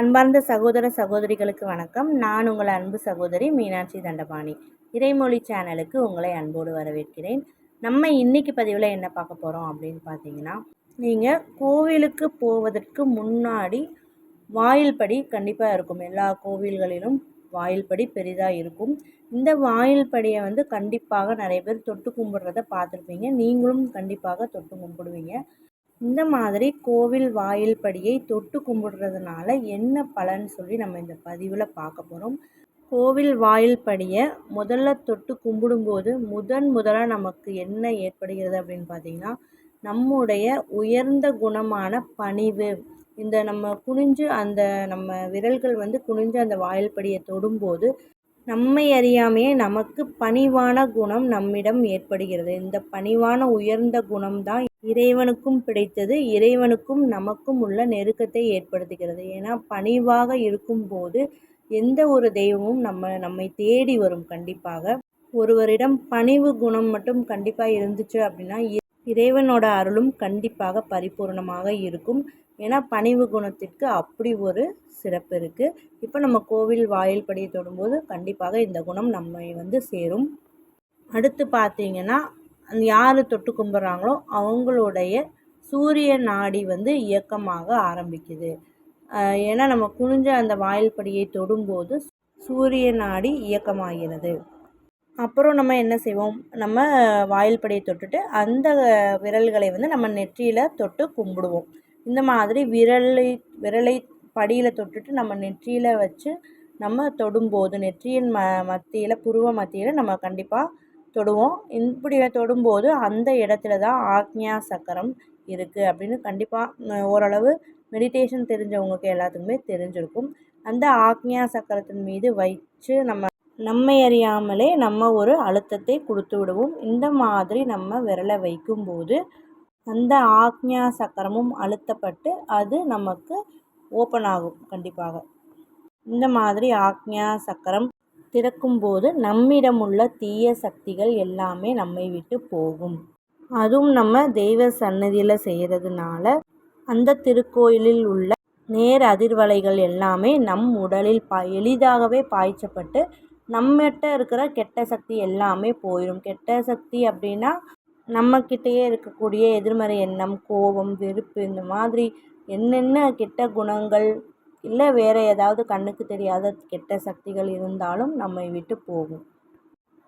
அன்பார்ந்த சகோதர சகோதரிகளுக்கு வணக்கம். நான் உங்கள் அன்பு சகோதரி மீனாட்சி தண்டபாணி. இறைமொழி சேனலுக்கு உங்களை அன்போடு வரவேற்கிறேன். நம்ம இன்னைக்கு பதிவில் என்ன பார்க்க போகிறோம் அப்படின்னு பார்த்தீங்கன்னா நீங்கள் கோவிலுக்கு போவதற்கு முன்னாடி வாயில் படி கண்டிப்பாக இருக்கும். எல்லா கோவில்களிலும் வாயில் படி பெரிதாக இருக்கும். இந்த வாயில் படியை வந்து கண்டிப்பாக நிறைய பேர் தொட்டு கும்பிட்றத பார்த்துருப்பீங்க. நீங்களும் கண்டிப்பாக தொட்டு கும்பிடுவீங்க. இந்த மாதிரி கோவில் வாயில் படியை தொட்டு கும்பிடுறதுனால என்ன பலன் சொல்லி நம்ம இந்த பதிவில் பார்க்க போகிறோம் கோவில் வாயில் படியை முதல்ல தொட்டு கும்பிடும்போது முதன் முதலாக நமக்கு என்ன ஏற்படுகிறது அப்படின்னு பார்த்தீங்கன்னா நம்முடைய உயர்ந்த குணமான பணிவு. இந்த நம்ம குனிஞ்சு அந்த நம்ம விரல்கள் வந்து குனிஞ்சு அந்த வாயில் படியை தொடும்போது நம்மை அறியாமையே நமக்கு பணிவான குணம் நம்மிடம் ஏற்படுகிறது. இந்த பணிவான உயர்ந்த குணம்தான் இறைவனுக்கும் பிடித்தது இறைவனுக்கும் நமக்கும் உள்ள நெருக்கத்தை ஏற்படுத்துகிறது. ஏன்னா பணிவாக இருக்கும்போது எந்த ஒரு தெய்வமும் நம்ம நம்மை தேடி வரும் கண்டிப்பாக. ஒருவரிடம் பணிவு குணம் மட்டும் கண்டிப்பாக இருந்துச்சு அப்படின்னா இறைவனோட அருளும் கண்டிப்பாக பரிபூர்ணமாக இருக்கும். ஏன்னா பணிவு குணத்திற்கு அப்படி ஒரு சிறப்பு இருக்குது இப்போ நம்ம கோவில் வாயில் படியை தொடும்போது கண்டிப்பாக இந்த குணம் நம்மை வந்து சேரும். அடுத்து பார்த்தீங்கன்னா யார் தொட்டு கும்பிட்றாங்களோ அவங்களுடைய சூரிய நாடி வந்து இயக்கமாக ஆரம்பிக்குது. ஏன்னா நம்ம குனிஞ்ச அந்த வாயில் படியை தொடும்போது சூரிய நாடி இயக்கமாகிறது. அப்புறம் நம்ம என்ன செய்வோம்? நம்ம வாயில் படியை தொட்டுட்டு அந்த விரல்களை வந்து நம்ம நெற்றியில் தொட்டு கும்பிடுவோம். இந்த மாதிரி விரலை விரலை படியில் தொட்டுட்டு நம்ம நெற்றியில் வச்சு நம்ம தொடும்போது நெற்றியின் ம மத்தியில் புருவ மத்தியில் நம்ம கண்டிப்பாக தொடுவோம். இப்படி தொடும்போது அந்த இடத்துல தான் ஆக்ஞா சக்கரம் இருக்குது அப்படின்னு கண்டிப்பாக ஓரளவு மெடிடேஷன் தெரிஞ்சவங்களுக்கு எல்லாத்துக்குமே தெரிஞ்சிருக்கும். அந்த ஆக்ஞா சக்கரத்தின் மீது வச்சு நம்ம நம்மை அறியாமலே நம்ம ஒரு அழுத்தத்தை கொடுத்து விடுவோம். இந்த மாதிரி நம்ம விரலை வைக்கும்போது அந்த ஆக்ஞா சக்கரமும் அழுத்தப்பட்டு அது நமக்கு ஓப்பன் ஆகும் கண்டிப்பாக. இந்த மாதிரி ஆக்ஞா சக்கரம் திறக்கும்போது நம்மிடம் உள்ள தீய சக்திகள் எல்லாமே நம்மை விட்டு போகும். அதுவும் நம்ம தெய்வ சன்னதியில் செய்கிறதுனால அந்த திருக்கோயிலில் உள்ள நேர் அதிர்வலைகள் எல்லாமே நம் உடலில் பா எளிதாகவே பாய்ச்சப்பட்டு நம்மகிட்ட இருக்கிற கெட்ட சக்தி எல்லாமே போயிடும் கெட்ட சக்தி அப்படின்னா நம்மக்கிட்டேயே இருக்கக்கூடிய எதிர்மறை எண்ணம் கோபம் வெறுப்பு இந்த மாதிரி என்னென்ன கெட்ட குணங்கள் இல்லை வேறு ஏதாவது கண்ணுக்கு தெரியாத கெட்ட சக்திகள் இருந்தாலும் நம்மை விட்டு போகும்.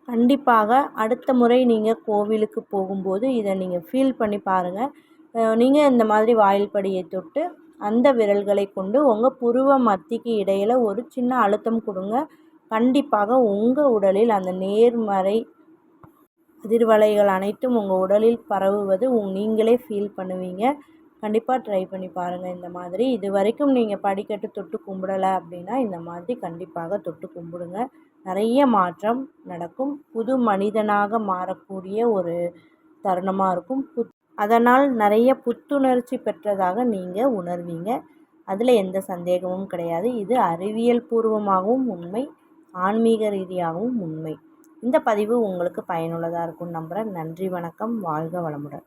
கண்டிப்பாக அடுத்த முறை நீங்கள் கோவிலுக்கு போகும்போது இதை நீங்கள் ஃபீல் பண்ணி பாருங்கள் நீங்கள் இந்த மாதிரி வாயில் படியை தொட்டு அந்த விரல்களை கொண்டு உங்கள் புருவ மத்திக்கு இடையில் ஒரு சின்ன அழுத்தம் கொடுங்க. கண்டிப்பாக உங்கள் உடலில் அந்த நேர்மறை அதிர்வலைகள் அனைத்தும் உங்கள் உடலில் பரவுவது உங் நீங்களே ஃபீல் பண்ணுவீங்க. கண்டிப்பாக ட்ரை பண்ணி பாருங்கள் இந்த மாதிரி இது வரைக்கும் நீங்கள் படிக்கட்டு தொட்டு கும்பிடலை அப்படின்னா இந்த மாதிரி கண்டிப்பாக தொட்டு கும்பிடுங்க. நிறைய மாற்றம் நடக்கும். புது மனிதனாக மாறக்கூடிய ஒரு தருணமாக இருக்கும். புத் அதனால் நிறைய புத்துணர்ச்சி பெற்றதாக நீங்கள் உணர்வீங்க. அதில் எந்த சந்தேகமும் கிடையாது. இது அறிவியல் பூர்வமாகவும் உண்மை ஆன்மீக ரீதியாகவும் உண்மை. இந்த பதிவு உங்களுக்கு பயனுள்ளதாக இருக்கும்னு நம்புகிறேன் நன்றி வணக்கம். வாழ்க வளமுடன்.